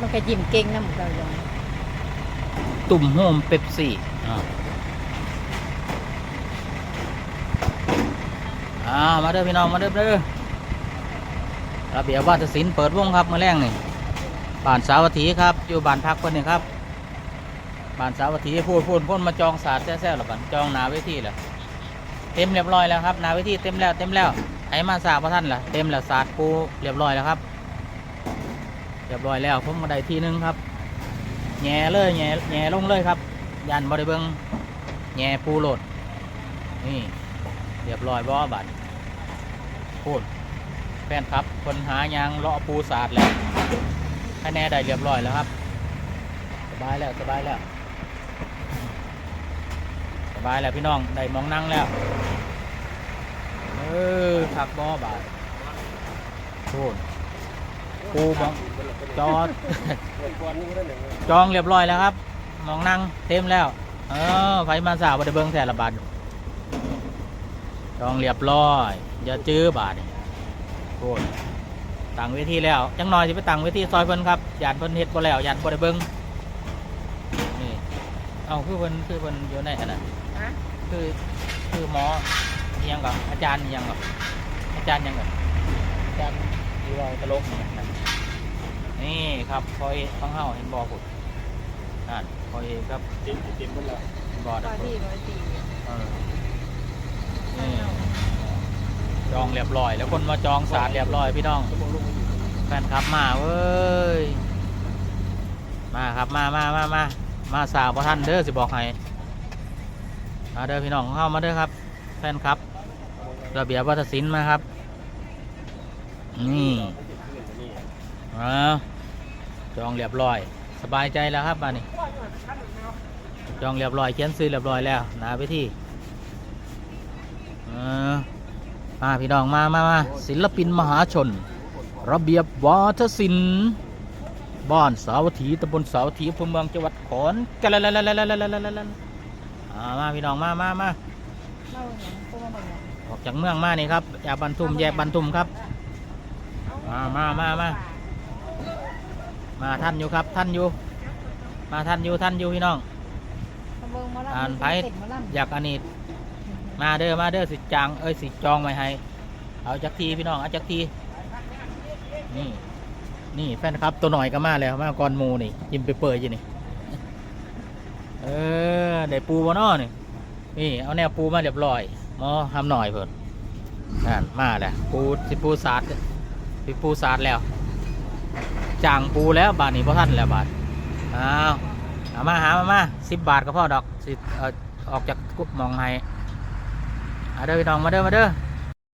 มันก็ยิ้มเก่งนะหมึกเรายองตุ่มโฮมเป๊ปซี่อ่าอ่ามาเด้อพี่น้องมาเด้อเด้อระเบียบวาทศิลป์เปิดวงครับเมื่อแรงนี่บ้านสาวัตถีครับ อยู่บ้านพักเพิ่นนี่ครับบ้านสาวัตถีพูดพูดพ่นมาจองศาสตร์แซ่ๆหรอบันจองนาเวทีแล้วเต็มเรียบร้อยแล้วครับนาเวทีเต็มแล้วเต็มแล้วไอ้มาสาพระท่านล่ะเต็มแล้วศาสตร์ปูเรียบร้อยแล้วครับ เรียบร้อยแล้วผมมาได้ทีนึงครับแง่เลยแง่แง่ลงเลยครับ ยันบริเบิงแง่ปูโหลด นี่ เรียบร้อยบ่บัดพูดแฟนครับ คนหายางเลาะปูสาดแล้วคะแนนได้เรียบร้อยแล้วครับ สบายแล้วสบายแล้วสบายแล้วพี่น้องได้มองนั่งแล้วเออขับบ่บาดพูด ปูบองจอด จองเรียบร้อยแล้วครับหมองนั่งเต็มแล้ว เออไฟมาสาวบไดเบิ้งแสนละบาทจองเรียบร้อยอย่าจื้อบาทนี่โอ้ยตั้งเวทีแล้ว จังหน่อยสิไปตั้งเวทีซอยเพิ่นครับยานเพิ่นเฮ็ดบ่แล้วยานบ่ได้เบิ้งนี่เอ้าคือเพิ่นคือเพิ่นอยู่ในอันนั้นฮะคือคือหมออิหยังกับอาจารย์อิหยังกับอาจารย์อิหยังกับอาจารย์ ที่ว่าตลกนี่นะนี่ครับพอเอกฟังเฮาเห็นบอผุดนั่นพอเอครับเต็มเต็มหมดแล้วเห็นบอร้ดัอบยที่ร้อยสี่เออนี่จองเรียบร้อย แล้วคนมาจองสารเรียบร้อยพี่น้องแฟนคลับมาเว้ยมาครับมามามามามาสาวพระท่านเด้อสิบอกให้มาเด้อพี่น้องเข้ามาเด้อครับแฟนคลับระเบียบวัฒนศิลป์มาครับ นี่เอาจองเรียบร้อย สบายใจแล้วครับบ้านนี้จองเรียบร้อยเขียนซื้อเรียบร้อยแล้วนาไปที่มาพี่น้องมามามาศิลปินมหาชน ระเบียบวัฒนศิลป์บ้านสาวัตถีตำบลสาวัตถีอำเภอเมืองจังหวัดขอนแก่นอ่ามาพี่น้องมามามาเล่าอย่างพวกมันอย่างออกจากเมืองมานี่ครับแยกบันทุมแยกบันทุมครับ มามามามามาท่านอยู่ครับท่านอยู่ มาท่านอยู่ท่านอยู่พี่น้องอ่านไพ่อยากอันนี้มาเด้อมาเด้อสิจางเอ้ยสิจองไว้ให้ เอาจักทีพี่น้องเอาจักทีนี่นี่แฟนครับตัวหน่อยก็มาแล้วมาก่อนหมูนี่ยิ้มไปเปิดอยู่นี่เออได้ปูบ่เนอนี่นี่เอาแนวปูมาเรียบร้อยหมอทำหน่อยเพิ่นนั่นมาแล้วปูสิปูสาด พี่ปูสาดแล้วจางปูแล้วบาทนี้พ่ท่านแล้วบาทอ้าวเอามาหามามาสิบบาทก็พอดอกสิเอ่อออกจากกุ๊บมองให้เอาเด้อพี่น้องมาเด้อมาเด้อ